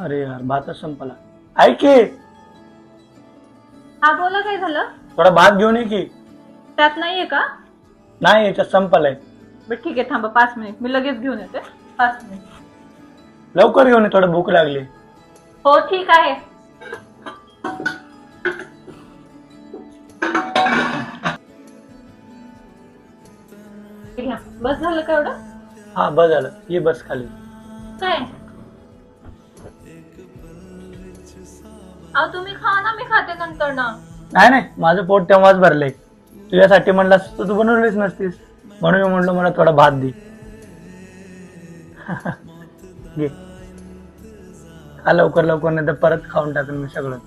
अरे यार भातच संपला. ऐक की? हा बोला काय झालं? थोडा भात घेऊन ये की. त्यात नाहीये का? नाही याच्यात संपलाय. बरं ठीक आहे थांबा पाच मिनिट. मी लगेच घेऊन येते. पाच मिनिट. लवकर घेऊन ये थोडं भूक लागली. हो ठीक आहे. हे घ्या. बस झालं का एवढं? हा बस झालं. ये बस खाली. काय? तुम्ही खा ना मी खाते नंतर ना. नाही नाही माझं पोट तेव्हाच भरलंय. तुझ्यासाठी म्हणला तू तू बनवलीच नसतीस. म्हणून मी म्हणलो मला थोडा भात दे. खा लवकर लवकर नाही तर परत खाऊन टाकेन मी सगळं.